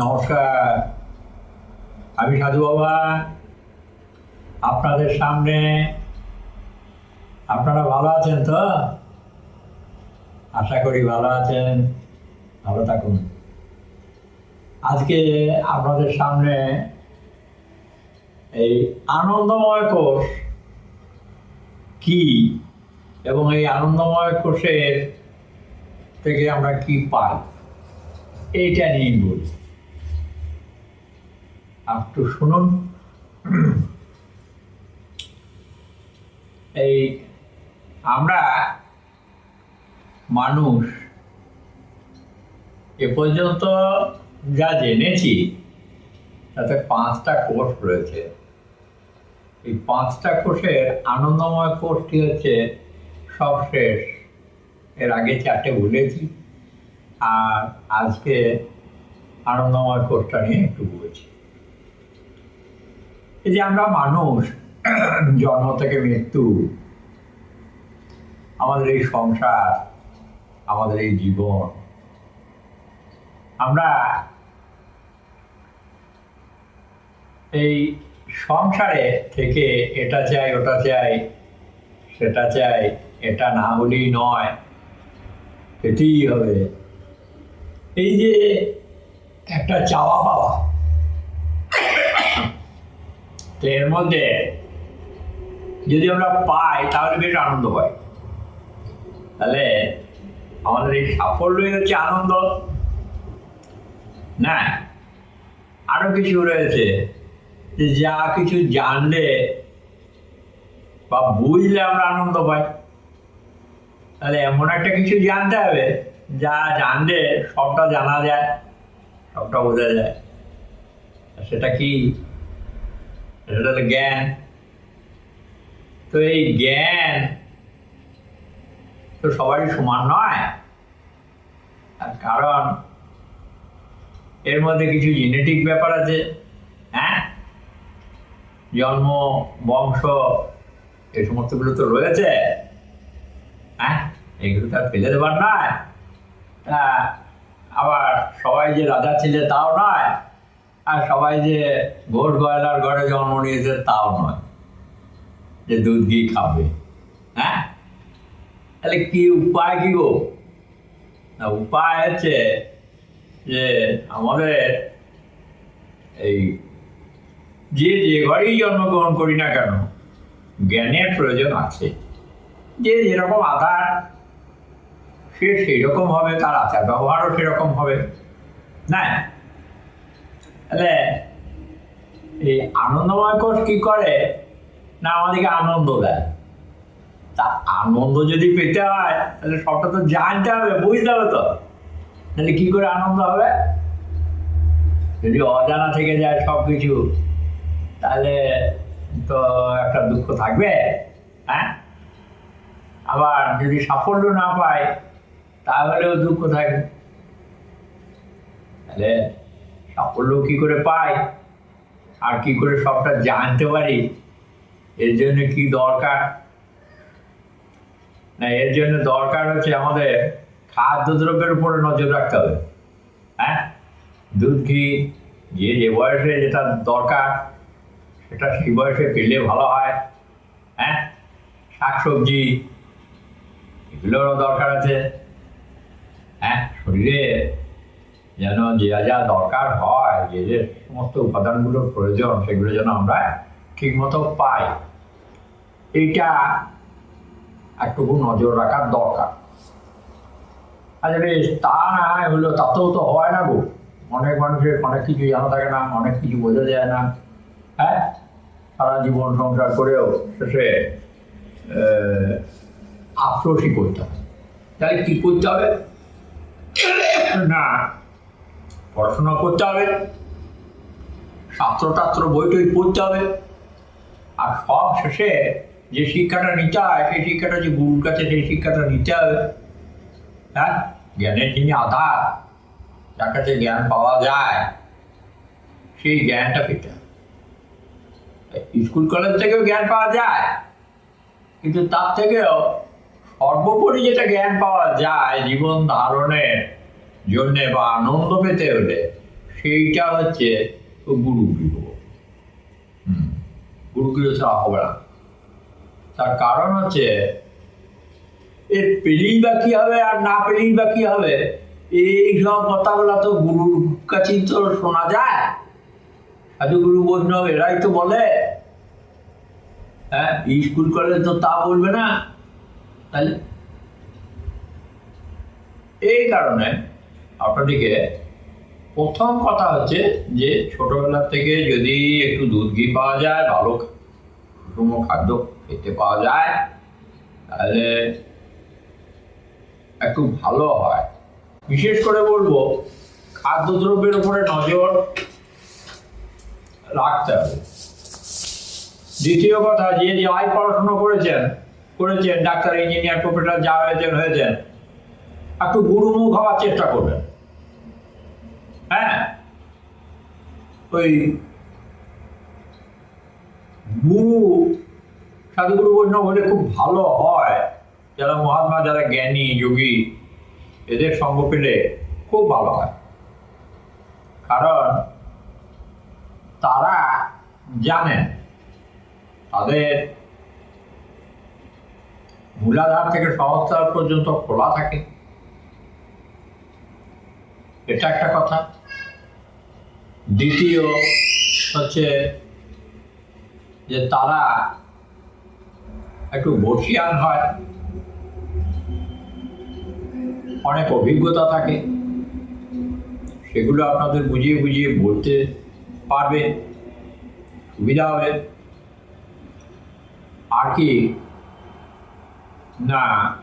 নমস্কার। আমি সাধু বাবা। আপনাদের সামনে আপনারা ভালো আছেন তো? আশা করি ভালো আছেন। ভালো থাকুন। আজকে আপনাদের সামনে এই আনন্দময় কোষ কি এবং এই আনন্দময় কোষের থেকে আমরা কি পাই, এইটা নিয়ে বলি। একটু শুনুন। এই আমরা মানুষ এ পর্যন্ত যা জেনেছি, তাতে পাঁচটা কোষ রয়েছে। এই পাঁচটা কোষের আনন্দময় কোষটি হচ্ছে সবশেষ। এর আগে চারটে বলেছি, আর আজকে আনন্দময় কোষটা নিয়ে একটু যে আমরা মানুষ, জন্ম থেকে মৃত্যু, আমাদের এই সংসার, আমাদের এই জীবন, আমরা এই সংসারে থেকে এটা চাই, ওটা চাই, সেটা চাই, এটা না হলেই নয় পেতেই হবে। এই যে একটা চাওয়া পাওয়া তো এর মধ্যে যদি আমরা পাই, তাহলে বেশ আনন্দ পাই তাহলে আমাদের এই সাফল্যই হচ্ছে আনন্দ। না, আরও কিছু রয়েছে যে যা কিছু জানলে বা বুঝলে আমরা আনন্দ পাই। তাহলে এমন একটা কিছু জানতে হবে, যা জানলে সবটা জানা যায়, সবটা বোঝা যায়। সেটা কি? সেটা হলো জ্ঞান তো এই জ্ঞান তো সবারই সমান নয় আর কারণ এর মধ্যে কিছু জেনেটিক ব্যাপার আছে হ্যাঁ জন্ম বংশ এই সমস্তগুলো তো রয়েছে হ্যাঁ এগুলো তো আর ফেলে দেবার নয় আবার সবাই যে রাজা ছিল তাও নয় আর সবাই যে ঘোষ গয়লার ঘরে জন্ম নিয়েছে তাও নয় যে দুধ ঘি খাবে। হ্যাঁ? তাহলে কি উপায় কি গো? না, উপায় হচ্ছে যে আমাদের এই যে যে ঘরেই জন্মগ্রহণ করি না কেন, জ্ঞানের প্রয়োজন আছে। যে যেরকম আধার, সে সেই রকম হবে, তার আচার ব্যবহারও সেরকম হবে। না? তাহলে এই আনন্দময় কোষ কি করে? না, আমাদেরকে আনন্দ দেয়। তা আনন্দ যদি পেতে হয়, তাহলে সবটা তো জানতে হবে, বুঝতে হবে তো। তাহলে কি করে আনন্দ হবে? যদি অজানা থেকে যায় সব কিছু তাহলে তো একটা দুঃখ থাকবে হ্যাঁ? আবার যদি সাফল্য না পাই তাহলেও দুঃখ থাকবে। তাহলে সাফল্য কি করে পায়? আর কি করে সবটা জানতে পারি? এর জন্য কি দরকার? না, এর জন্য দরকার হচ্ছে আমাদের খাদ্যদ্রব্যের উপরে নজর রাখতে হবে। হ্যাঁ? দুধ, ঘি, যে যে বয়সে যেটা দরকার, সেটা সেই বয়সে পেলে ভালো হয়। হ্যাঁ? শাকসবজি, এগুলোরও দরকার আছে। হ্যাঁ? শরীরে যেন যে যা দরকার হয়, যে যে সমস্ত উপাদানগুলোর প্রয়োজন, সেগুলো যেন আমরা ঠিকমতো পাই। এইটা একটুকু নজর রাখার দরকার। বেশ তা না হলো, তাতেও তো হয় না গো। অনেক মানুষের অনেক কিছু জানা থাকে না, অনেক কিছু বোঝা যায় না। হ্যাঁ? সারা জীবন সংসার করেও শেষে আফসোসই করতে হবে তাহলে কি করতে হবে? না পড়াশোনা করতে হবে শাস্ত্র টাস্ত্র বই টই পড়তে হবে, আর সব শেষে যে শিক্ষাটা নিতে হয়, সেই শিক্ষাটা যে গুরুর কাছে সেই শিক্ষাটা নিতে হবে। হ্যাঁ জ্ঞানের যিনি আধার, যার কাছে জ্ঞান পাওয়া যায়, সেই জ্ঞানটা পেতে স্কুল কলেজ থেকেও জ্ঞান পাওয়া যায়, কিন্তু তার থেকেও সর্বোপরি যেটা জ্ঞান পাওয়া যায় জীবন ধারণের জন্যে বা আনন্দ পেতে হলে সেইটা হচ্ছে গুরু গৃহ হুম গুরু গৃহ ছাড়া হবে না তার কারণ হচ্ছে এর পেলেই বা কি হবে আর না পেলেই বা কি হবে, এই সব কথাগুলো তো গুরুর কাছেই তো শোনা যায়। সাধু গুরু বৈষ্ণব এরাই তো বলে। হ্যাঁ স্কুল কলেজ তো তা বলবে না। তাহলে, এই কারণে আপনাদেরকে প্রথম কথা হচ্ছে যে ছোটবেলা থেকে যদি একটু দুধ ঘি পাওয়া যায়, ভালো খাদ্য খেতে পাওয়া যায়, তাহলে একটু ভালো হয়। বিশেষ করে বলব, খাদ্যদ্রব্যের উপরে নজর রাখতে হবে। দ্বিতীয় কথা, যে যাই পড়াশোনা করেছেন করেছেন, ডাক্তার, ইঞ্জিনিয়ার, প্রফেসর, যা হয়েছেন হয়েছেন, একটু গুরুমুখ হওয়ার চেষ্টা করবেন। হ্যাঁ। ওই গুরু, সাধুগুরু বৈষ্ণব হলে খুব ভালো হয়। যারা মহাত্মা, যারা জ্ঞানী, যোগী, এদের সঙ্গ পেলে খুব ভালো হয়। কারণ তারা জানেন, তাদের মূলাধার থেকে সহস্রার পর্যন্ত খোলা থাকে। এটা একটা কথা। দ্বিতীয় হচ্ছে যে তারা একটু বর্ষিয়ান হয়। অনেক অভিজ্ঞতা থাকে। সেগুলো আপনাদের বুঝিয়ে বুঝিয়ে বলতে পারবে, সুবিধা হবে। আর কি? না।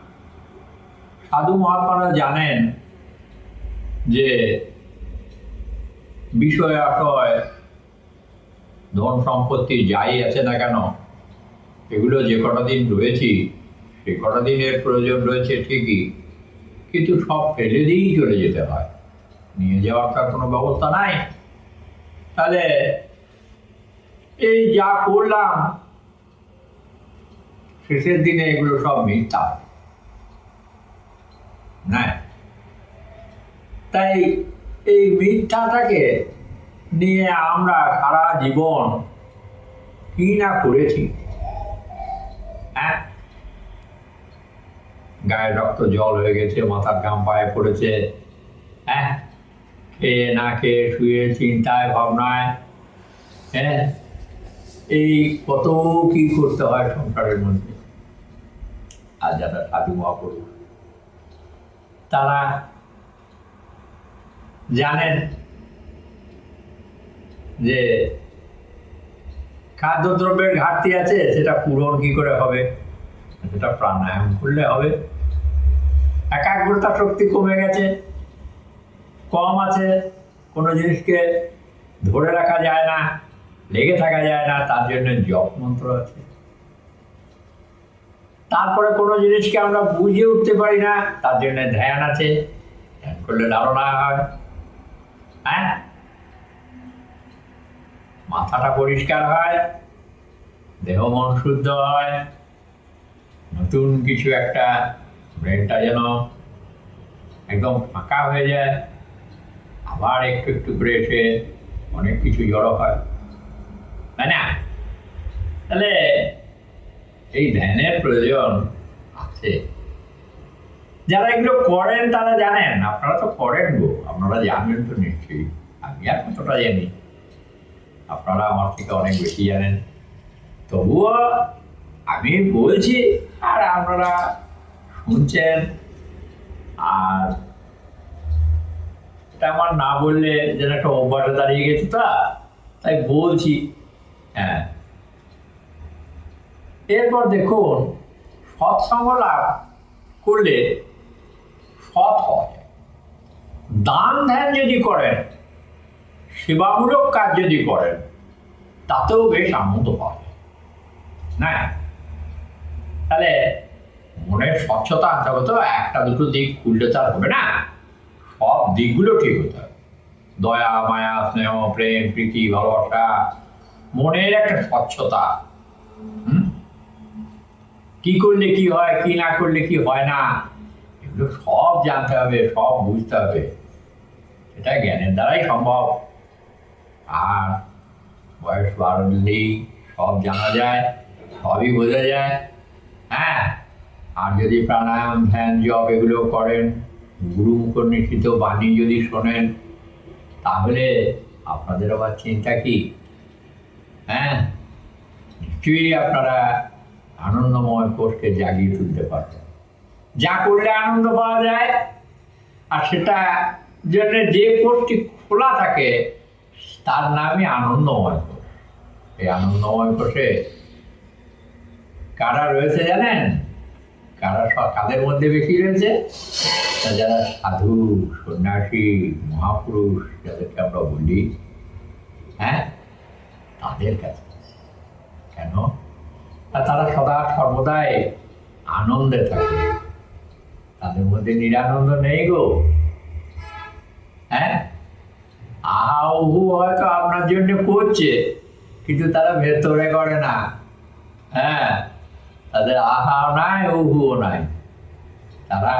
সাধু মহাত্মারা জানেন যে বিষয় আশয়, ধন সম্পত্তি যাই আছে না কেন, এগুলো যে কটা দিন রয়েছি, সে কটা দিনের প্রয়োজন রয়েছে ঠিকই, কিন্তু সব ফেলে দিয়েই চলে যেতে হয়। নিয়ে যাওয়ার তার কোনো ব্যবস্থা নাই। তাহলে এই যা করলাম, শেষের দিনে এগুলো সব মিথ্যা না তাই এই মিথ্যাটাকে নিয়ে আমরা সারা জীবন কি না করেছি? হ্যাঁ? গায়ে রক্ত জল হয়ে গেছে, মাথার ঘাম পায়ে পড়েছে। হ্যাঁ? খেয়ে না খেয়ে শুয়ে চিন্তায়, ভাবনায়। হ্যাঁ? এই কত কি করতে হয় সংসারের মধ্যে? আর যারা সাধু মহাপুরুষ তারা জানেন যে খাদ্যদ্রব্যের ঘাটতি আছে, সেটা পূরণ কি করে হবে? সেটা প্রাণায়াম করলে হবে। একাগ্রতা শক্তি কমে গেছে, কম আছে, কোনো জিনিসকে ধরে রাখা যায় না, লেগে থাকা যায় না, তার জন্য জপ মন্ত্র আছে। তারপরে কোনো জিনিসকে আমরা বুঝে উঠতে পারি না, তার জন্য ধ্যান আছে। ধ্যান করলে ধারণা হয়। হ্যাঁ? মাথাটা পরিষ্কার হয়, দেহ মন শুদ্ধ হয়, নতুন কিছু একটা ব্রেনটা যেন একদম ফাঁকা হয়ে যায়, আবার একটু একটু করে এসে অনেক কিছু জড়ো হয়। তাই না? তাহলে এই ধ্যানের প্রয়োজন আছে। যারা এগুলো করেন তারা জানেন, আপনারা তো করেন গো আপনারা জানেন তো নিশ্চয়ই। আমি আর কতটা জানি। আপনারা আমার থেকে অনেক বেশি জানেন। তবুও আমি বলছি, আর আপনারা শুনছেন, আর এটা আমার না বললে যেন একটা অভ্যাসে দাঁড়িয়ে গেছে তা, তাই বলছি। হ্যাঁ। এরপর দেখুন, সৎসঙ্গ লাভ করলে সৎ হয়। দান ধ্যান যদি করেন, সেবামূলক কাজ যদি করেন, তাতেও বেশ আনন্দ যায় না তাহলে মনের স্বচ্ছতা আনতে হবে তো, একটা দুটো দিক খুললে তো আর হবে না। সব দিকগুলো ঠিক হতে হবে। দয়া, মায়া, স্নেহ, প্রেম, প্রীতি, ভালোবাসা, মনের একটা স্বচ্ছতা? কি করলে কি হয়, কি না করলে কি হয় না, এগুলো সব জানতে হবে, সব বুঝতে হবে। এটা জ্ঞানের দ্বারাই সম্ভব আর বয়স বাড়লেই সব জানা যায় সবই বোঝা যায় হ্যাঁ আর যদি প্রাণায়াম ধ্যান জপ এগুলো করেন গুরু মুখ নিশ্চিত বাণী যদি শোনেন তাহলে আপনাদের আবার চিন্তা কি হ্যাঁ নিশ্চয়ই আপনারা আনন্দময় কোষকে জাগিয়ে তুলতে পারবেন যা করলে আনন্দ পাওয়া যায় আর সেটা জন্য যে কোষটি খোলা থাকে, তার নামই আনন্দময় কোষ এই আনন্দময় কোষে কারা রয়েছে জানেন? কারা সব কাদের মধ্যে বেশি রয়েছে? যারা সাধু, সন্ন্যাসী, মহাপুরুষ, যাদেরকে আমরা বলি হ্যাঁ? তাদের কাছে। কেন? তারা সদা সর্বদাই আনন্দে থাকে। তাদের মধ্যে নিরানন্দ নেই গো। হ্যাঁ? আহা উহু হয়তো আপনার জন্য করছে কিন্তু তারা ভেতরে করে না। হ্যাঁ তাদের আহাও নাই, উহুও নাই। তারা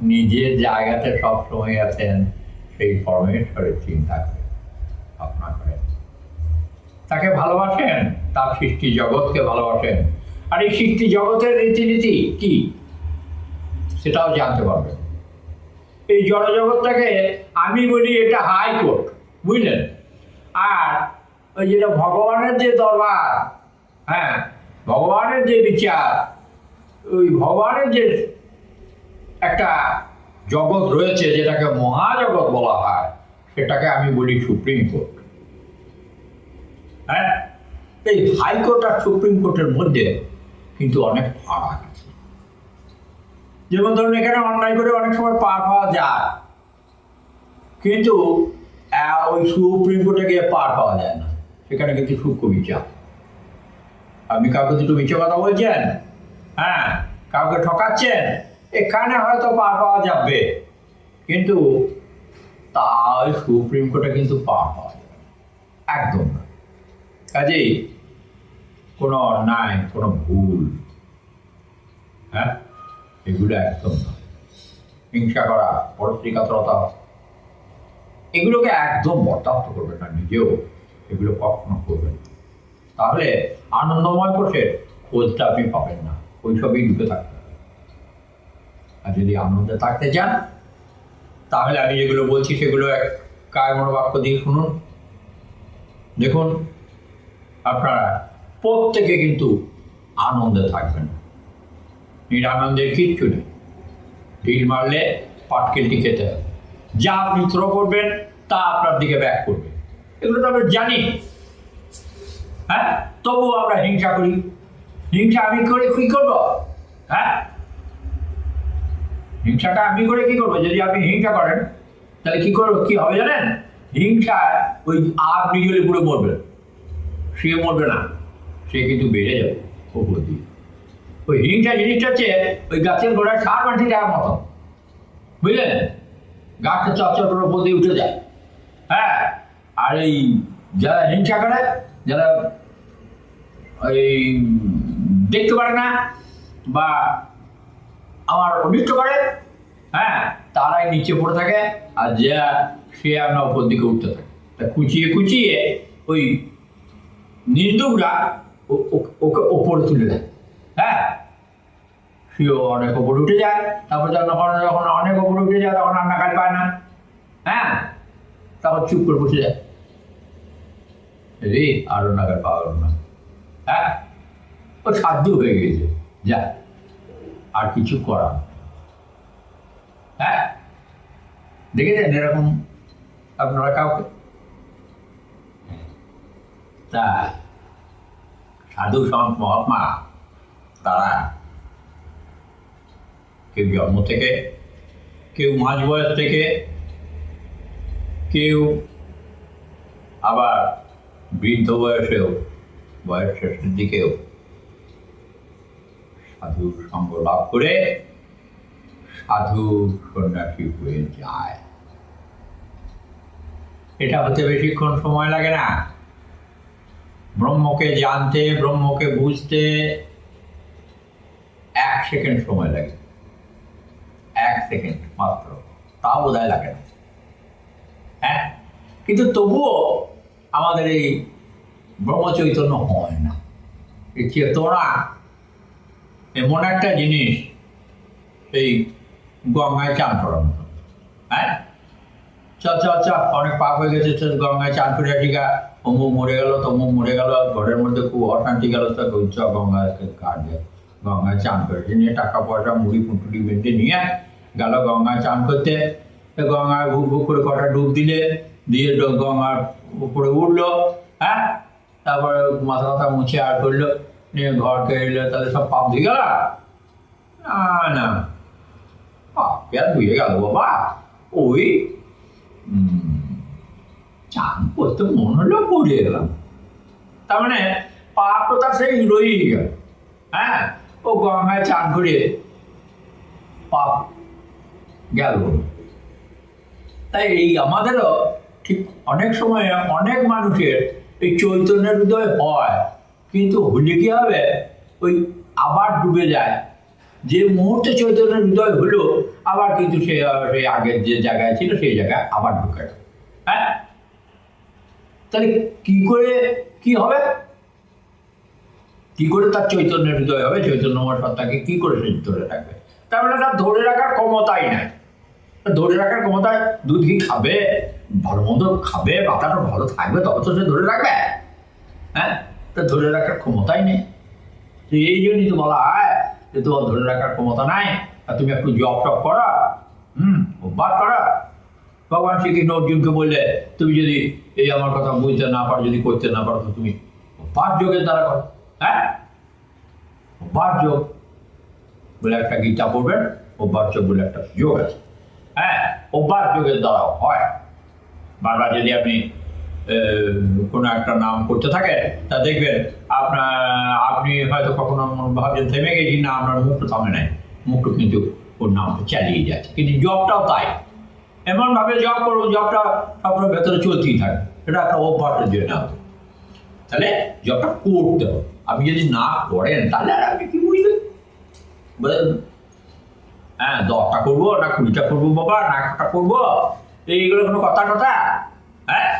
নিজের জায়গাতে সবসময় আছেন, সেই পরমেশ্বরের চিন্তা করে, ভাবনা করেন তাকে ভালোবাসেন, তার সৃষ্টি জগৎকে ভালোবাসেন। আর এই সৃষ্টি জগতের রীতিনীতি কি? সেটাও জানতে পারবেন। এই জড়জগৎটাকে আমি বলি এটা হাইকোর্ট বুঝলেন? আর ওই যেটা ভগবানের যে দরবার হ্যাঁ ভগবানের যে বিচার, ওই ভগবানের যে একটা জগৎ রয়েছে, যেটাকে মহাজগৎ বলা হয়, সেটাকে আমি বলি সুপ্রিম কোর্ট। হ্যাঁ? এই হাইকোর্ট আর সুপ্রিম কোর্টের মধ্যে কিন্তু অনেক ফারাক। যেমন ধরুন এখানে অন্যায় করে অনেক সময় পার পাওয়া যায়, কিন্তু ওই সুপ্রিম কোর্টে গিয়ে পার পাওয়া যায় না। সেখানে কিন্তু সূক্ষ্ম বিচার আপনি কাউকে দুটো মিছে কথা বলছেন হ্যাঁ কাউকে ঠকাচ্ছেন, এখানে হয়তো পার পাওয়া যাবে, কিন্তু তা সুপ্রিম কোর্টে কিন্তু পার পাওয়া যাবে একদম না। কাজেই কোনো অন্যায়, কোনো ভুল হ্যাঁ এগুলো একদম না। হিংসা করা পরস্পরিকাতরতা এগুলোকে একদম বরদাস্ত করবেন না, নিজেও এগুলো কখনো করবেন না। তাহলে আনন্দময় কোষের খোঁজটা আপনি পাবেন না, ওইসবই ঢুকে থাকতে হবে। আর যদি আনন্দে থাকতে চান, তাহলে আমি যেগুলো বলছি সেগুলো এক কায় মনোবাক্য দিয়ে শুনুন। দেখুন, আপনারা প্রত্যেকে কিন্তু আনন্দে থাকবেন নিরানন্দের কিচ্ছু নেই। ঢিল মারলে পাটকেলটি খেতে হবে। যা আপনি থ্রো করবেন, তা আপনার দিকে ব্যাক করবে। এগুলো তো আমরা জানি। হ্যাঁ? তবুও আমরা হিংসা করি। হিংসা আমি করে কি করব? হ্যাঁ? হিংসাটা আমি করে কি করব? যদি আপনি হিংসা করেন, তাহলে কি করব? কি হবে জানেন? হিংসা ওই আপনি গেলে পুরো মরবেন সে মরবে না। সে কিন্তু বেড়ে যাবে ওপর দিয়ে। ওই হিংসা জিনিসটা হচ্ছে ওই গাছের গোড়ায় সার মাটি দেওয়ার মতো। বুঝলেন? গাছটা চচ্চর করে ওপর দিয়ে উঠে যায়। হ্যাঁ আর এই যারা হিংসা করে, যারা ওই দেখতে পারে না বা আমার অনিষ্ট করে হ্যাঁ তারাই নিচে পড়ে থাকে আর যা সে আপনার উপর দিকে উঠতে থাকে। তা কুচিয়ে কুচিয়ে ওই নিন্দুকরা ওকে ওপরে তুলে দেয়। হ্যাঁ সেও অনেক ওপরে উঠে যায়। তারপর যখন যখন অনেক ওপরে উঠে যায়, তখন আর নাকাল পায় না। হ্যাঁ? তখন চুপ করে বসে যায়। রে, আরও নাগাল পাওয়া গেল না। হ্যাঁ? ও সাধ্য হয়ে গেছে। যা, আর কিছু করা হ্যাঁ? দেখেছেন এরকম আপনারা কাউকে? তা, সাধু সন্ত মহাত্মা, তারা কেউ জন্ম থেকে, কেউ মাঝ বয়স থেকে, কেউ আবার বৃদ্ধ বয়সেও, বয়স শেষের দিকেও সাধু সঙ্গ লাভ করে সাধু সন্ন্যাসী হয়ে যায়। এটা হতে বেশিক্ষণ সময় লাগে না। ব্রহ্মকে জানতে, ব্রহ্মকে বুঝতে এক সেকেন্ড সময় লাগে। এক সেকেন্ড মাত্র। তাও বোধহয় লাগে না। হ্যাঁ? কিন্তু তবুও আমাদের এই ব্রহ্মচৈতন্য হয় না। এই চেতনা এমন একটা জিনিস, এই গঙ্গায় চান করার মতো। হ্যাঁ? চল চল চল, অনেক পাপ হয়ে গেছে, চল, গঙ্গায় চান করে আসি গা। অমুক মরে গেল তমুক মরে গেল ঘরের মধ্যে খুব অশান্তি গেল, তো চ গঙ্গায় কাটবে গঙ্গায় চান করেছে নিয়ে টাকা পয়সা, মুড়ি পুটুড়ি বেঁধে নিয়ে গেল গঙ্গায় চান করতে। গঙ্গায় ভুক ভুক করে কটা ডুব দিলে, দিয়ে গঙ্গার উপরে উঠল হ্যাঁ? তারপরে মাথা মাথা মুছে আর করল নিয়ে ঘরকে এলো তাহলে সব পাপ ধুয়ে গেল? না পাপ আর ধুয়ে গেল বাবা? ওই চান করতে মন হলো পড়ে গেলাম তার মানে পাপ তো তার সেই রয়েই গেল হ্যাঁ? ও গঙ্গায় চান করে পাপ গেল। তাই এই আমাদেরও ঠিক অনেক সময় অনেক মানুষের এই চৈতন্যের হৃদয় হয়, কিন্তু হলে কি হবে? ওই আবার ডুবে যায়। যে মুহূর্তে চৈতন্যের হৃদয় হলো, আবার কিন্তু সে সেই আগের যে জায়গায় ছিল, সেই জায়গায় আবার ঢুকে। হ্যাঁ? তাহলে কি করে কি হবে? কি করে তার চৈতন্যের হৃদয় হবে? চৈতন্যময় সত্তাকে কি করে সে ধরে রাখবে? তার মানে তার ধরে রাখার ক্ষমতাই নাই। ধরে রাখার ক্ষমতায় দুধ ঘি খাবে, ভালো মন্দ খাবে, মাথাটা ভালো থাকবে, তবে তো সে ধরে রাখবে। হ্যাঁ? তা ধরে রাখার ক্ষমতাই নেই। তো এই জন্যই তো বলা হয় যে তোমার ধরে রাখার ক্ষমতা নাই, আর তুমি একটু জব টপ করা, হুম, অভ্যাস করা। ভগবান শ্রীকৃষ্ণ অর্জুনকে বললে, তুমি যদি এই আমার কথা বুঝতে না পারো, যদি করতে না পারো, তো তুমি অভ্যাস যোগের দ্বারা করো। হ্যাঁ? অভ্যাস যোগ বলে একটা গীতা পড়বেন, অভ্যাস যোগ বলে একটা যোগ আছে। হ্যাঁ অভ্যাস যোগের দ্বারা হয়। বারবার যদি আপনি কোনো একটা নাম করতে থাকেন, তা দেখবেন আপনার, আপনি হয়তো কখনো ভাবছেন, থেমে গেছি, না, আপনার মুখটা থামে নাই। মুখটা কিন্তু ওর নামটা চালিয়ে যাচ্ছে। কিন্তু জবটাও তাই। এমনভাবে জব করব জবটা আপনার ভেতরে চলতেই থাকে। এটা একটা অভ্যাসের জন্য তাহলে জবটা করতে হবে। আপনি যদি না করেন, তাহলে আর আপনি কি বুঝলেন হ্যাঁ দশটা করব, না কুড়িটা করব বাবা, না একটা করব। এইগুলো কোনো কথা কথা হ্যাঁ?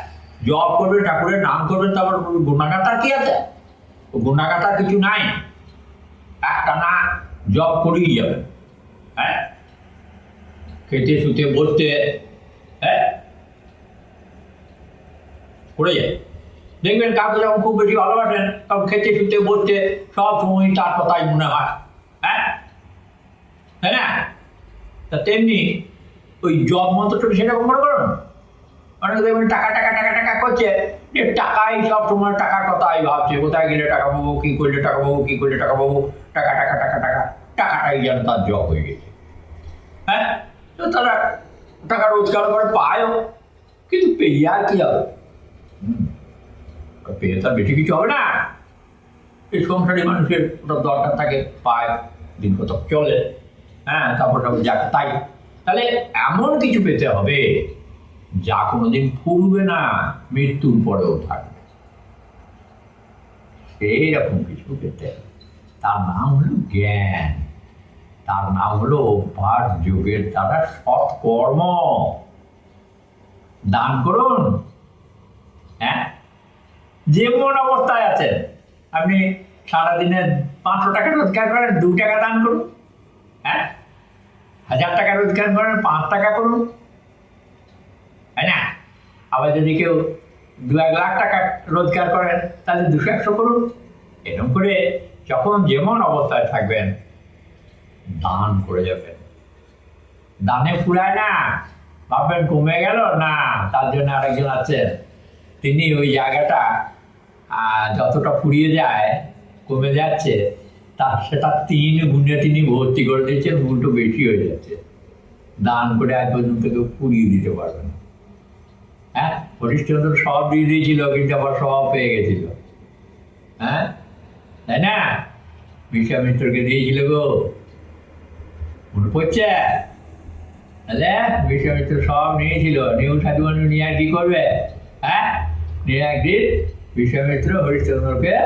জব করবেন, ঠাকুরের নাম করবেন, তারপর গুণাগাতার কি আছে? গুণাগাতার কিছু নাই। একটা না, জব করেই যাবে। হ্যাঁ? খেতে, শুতে, বসতে হ্যাঁ? করে যায় দেখবেন কাউকে যখন খুব বেশি ভালোবাসেন, তখন খেতে, শুতে, বসতে সব সময় তার কথাই মনে হ্যাঁ। তাই না? তা তেমনি ওই জব মন্ত্রটা সেরকম মনে করুন অনেকে দেখবেন টাকা টাকা টাকা টাকা করছে। যে টাকাই সব সময় টাকার কথাই ভাবছে, কোথায় গেলে টাকা পাবো, কী করলে টাকা পাবো, কী করলে টাকা পাবো। টাকা টাকা টাকা টাকা। টাকাটাই যেন তার জব হয়ে গেছে। হ্যাঁ? তো তারা টাকা রোজগার করে পায়ও। কিন্তু পেয়ে আর কি হবে? পেয়ে তার বেশি কিছু হবে না। এই সংসারী মানুষের ওটা দরকার থাকে, পায়, দিন কত চলে। হ্যাঁ তারপর তারপর যাক, তাই। তাহলে এমন কিছু পেতে হবে যা কোনোদিন ফুরবে না, মৃত্যুর পরেও থাকবে। সেই রকম কিছু পেতে তার নাম হলো জ্ঞান। তার নাম হলো অভ্যাস যোগের দ্বারা সৎকর্ম। দান করুন। হ্যাঁ? যেমন অবস্থায় আছেন, আপনি সারাদিনে পাঁচশো টাকা রোজগার করেন, দু টাকা দান করুন। হ্যাঁ? হাজার টাকা রোজগার করেন পাঁচ টাকা করুন। তাই না? আবার যদি কেউ দু এক লাখ টাকা রোজগার করেন, তাহলে দুশো একশো করুন। এরকম করে যখন যেমন অবস্থায় থাকবেন, দান করে যাবেন। দানে ফুরায় না, ভাববেন কমে গেল? না, তার জন্য আরেকজন আছেন। তিনি ওই জায়গাটা যতটা ফুরিয়ে যায়, কমে যাচ্ছে। তা সেটা তিন গুণে তিনি ভর্তি করে দিয়েছেন উল্টো বেশি হয়ে যাচ্ছে। দান করে আজ পর্যন্ত কেউ ফুরিয়ে দিতে পারবে না। হ্যাঁ? হরিশ্চন্দ্র সব দিয়ে দিয়েছিল, কিন্তু আবার সব পেয়ে গেছিল। হ্যাঁ? তাই না? বিশ্বামিত্রকে দিয়েছিল গো। মনে পড়ছে? তাহলে বিশ্বামিত্র সব নিয়েছিল। নিউ সাধু নিয়ে কি করবে? হ্যাঁ? নিয়ে একদিন বিশ্বামিত্র হরিশ্চন্দ্রকে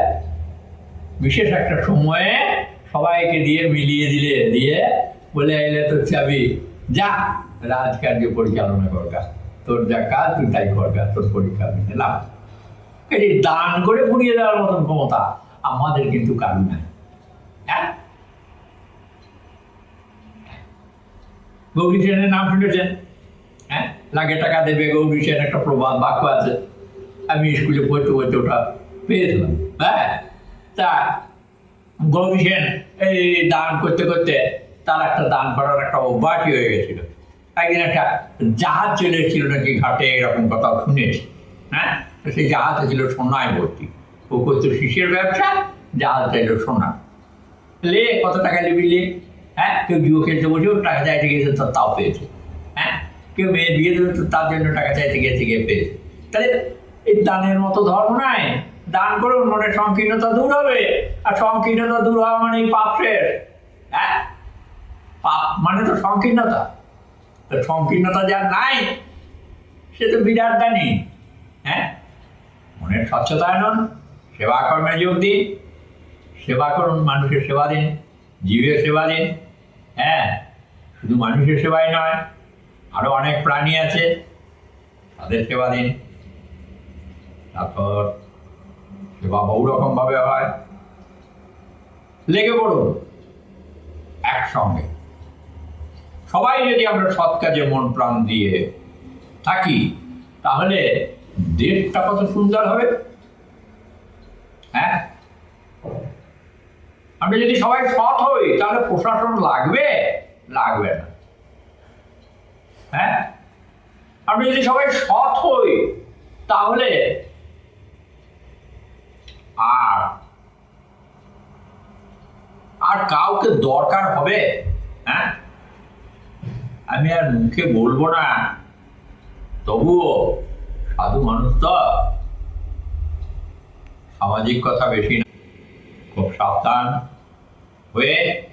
বিশেষ একটা সময়ে সবাইকে দিয়ে মিলিয়ে দিলে, দিয়ে বলে এলে তোর চাবি, যা। রাজকার্য পরিচালনা করগা তোর যা কাজ, তুই তাই করগা তোর পরীক্ষা আমি নিলাম এই দান করে পুড়িয়ে দেওয়ার মতন ক্ষমতা আমাদের কিন্তু কারণ নাই। হ্যাঁ? গৌরী সেনের নাম শুনেছেন? হ্যাঁ? লাগে টাকা দেবে, গৌরী সেন একটা প্রবাদ বাক্য আছে। আমি স্কুলে পড়তে পড়তে ওটা পেয়েছিলাম হ্যাঁ? তা সেন এই দান করতে করতে তার একটা দান করার একটা অভ্যাসই হয়ে গেছিল। একদিন একটা জাহাজ চলে এসেছিল নাকি ঘাটে, এরকম কথা শুনেছি। হ্যাঁ? সেই জাহাজে ছিল সোনায় ভর্তি। ও করতো শিশের ব্যবসা, জাহাজ চাইল সোনা। লে, কত টাকা নিবি লে? হ্যাঁ? কেউ জুয়ো খেলতে বসেও টাকা চাইতে গিয়েছে তো তাও পেয়েছে। হ্যাঁ? কেউ মেয়ে বিয়ে তো তার জন্য টাকা চাইতে গিয়েছে গিয়ে পেয়েছে। তাহলে এই দানের মতো ধর্ম নাই। দান করুন, মনের সংকীর্ণতা দূর হবে। আর সংকীর্ণতা দূর হওয়া মানে এই পাপ শেষ হ্যাঁ? পাপ মানে তো সংকীর্ণতা। তো সংকীর্ণতা যার নাই, সে তো বিরাট দানি। হ্যাঁ? মনের স্বচ্ছতা আনুন, সেবা কর্মে যোগ দিন, সেবা করুন মানুষের সেবা দিন, জীবের সেবা দিন। হ্যাঁ? শুধু মানুষের সেবাই নয়, আরও অনেক প্রাণী আছে, তাদের সেবা দিন। তারপর সেবা বহু রকম ভাবে হয়। লেগে পড়ুন। একসঙ্গে। সবাই যদি আমরা সৎ কাজে মন প্রাণ দিয়ে থাকি, তাহলে দেশটা কত সুন্দর হবে। হ্যাঁ? আমরা যদি সবাই সৎ হই, তাহলে প্রশাসন লাগবে? লাগবে না। হ্যাঁ? আমরা যদি সবাই সৎ হই, তাহলে আর আর কাউকে দরকার হবে হ্যাঁ? আমি আর মুখে বলব না। তবুও সাধু মানুষ তো। সামাজিক কথা বেশি না। খুব সাবধান হয়ে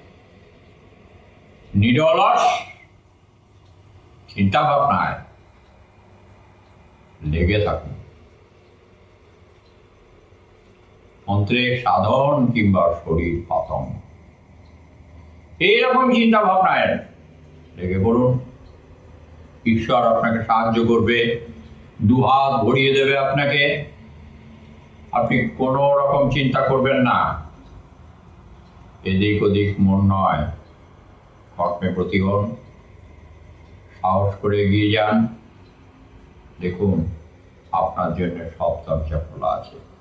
নিরলস চিন্তা ভাবনায় লেগে থাকুন। মন্ত্রে সাধন কিংবা শরীর পতন। এইরকম চিন্তা ভাবনায় লেগে পড়ুন। ঈশ্বর আপনাকে সাহায্য করবে, দুহাত ভরিয়ে দেবে আপনাকে। আপনি কোনো রকম চিন্তা করবেন না। এদিক ওদিক মন নয়। কর্মে প্রতি সাহস করে এগিয়ে যান। দেখুন, আপনার জন্য সব দরজা খোলা আছে।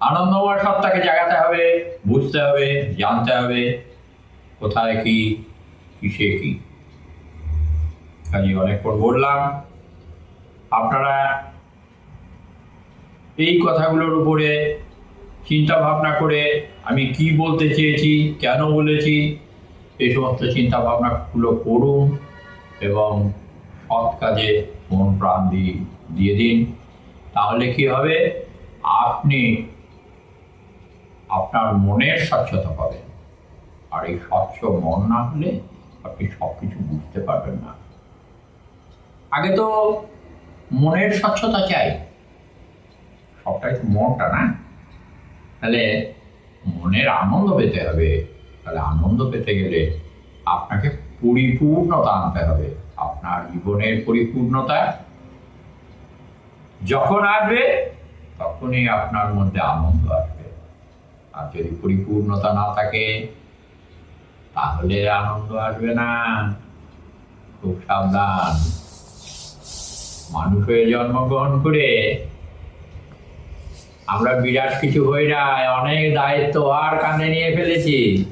আনন্দময় সত্তাকে জাগাতে হবে, বুঝতে হবে, জানতে হবে কোথায় কি, কিসে কি। কাজে অনেকক্ষণ বললাম, আপনারা এই কথাগুলোর উপরে চিন্তা ভাবনা করে আমি কি বলতে চেয়েছি, কেন বলেছি এই সমস্ত চিন্তা ভাবনাগুলো করুন এবং সৎ কাজে মন প্রাণ দিয়ে দিয়ে দিন। তাহলে কি হবে? আপনি আপনার মনের স্বচ্ছতা পাবেন। আর এই স্বচ্ছ মন না হলে আপনি সব কিছু বুঝতে পারবেন না। আগে তো মনের স্বচ্ছতা চাই। সবটাই তো মনটা না? তাহলে মনের আনন্দ পেতে হবে। তাহলে আনন্দ পেতে গেলে আপনাকে পরিপূর্ণতা আনতে হবে। আপনার জীবনের পরিপূর্ণতা যখন আসবে, তখনই আপনার মধ্যে আনন্দ আসবে। আর যদি পরিপূর্ণতা না থাকে, তাহলে আনন্দ আসবে না। খুব সাবধান। মানুষ হয়ে জন্মগ্রহণ করে আমরা বিরাট কিছু হই না, অনেক দায়িত্ব আর কানে নিয়ে ফেলেছি।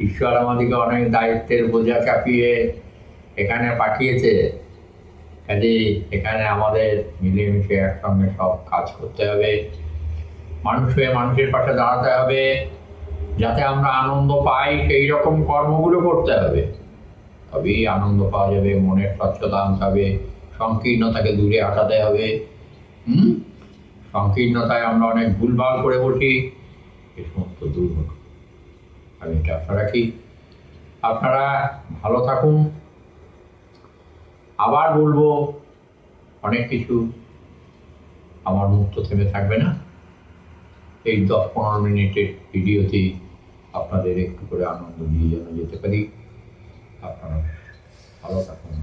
ঈশ্বর আমাদেরকে অনেক দায়িত্বের বোঝা চাপিয়ে এখানে পাঠিয়েছে। কাজে এখানে আমাদের মিলেমিশে একসঙ্গে সব কাজ করতে হবে। মানুষ হয়ে মানুষের পাশে দাঁড়াতে হবে, যাতে আমরা আনন্দ পাই, সেই রকম কর্মগুলো করতে হবে। তবেই আনন্দ পাওয়া যাবে, মনের স্বচ্ছতা আনতে হবে, সংকীর্ণতাকে দূরে হাঁটাতে হবে। হুম? সংকীর্ণতায় আমরা অনেক ভুলভাল করে বসি, এ সমস্ত দূর হোক আমি এটা আশা রাখি। আপনারা ভালো থাকুন। আবার বলব, অনেক কিছু আমার মুক্ত থেমে থাকবে না। এই দশ পনেরো মিনিটের ভিডিওতেই আপনাদের একটু করে আনন্দ দিয়ে যেন যেতে পারি। আপনারা ভালো থাকুন।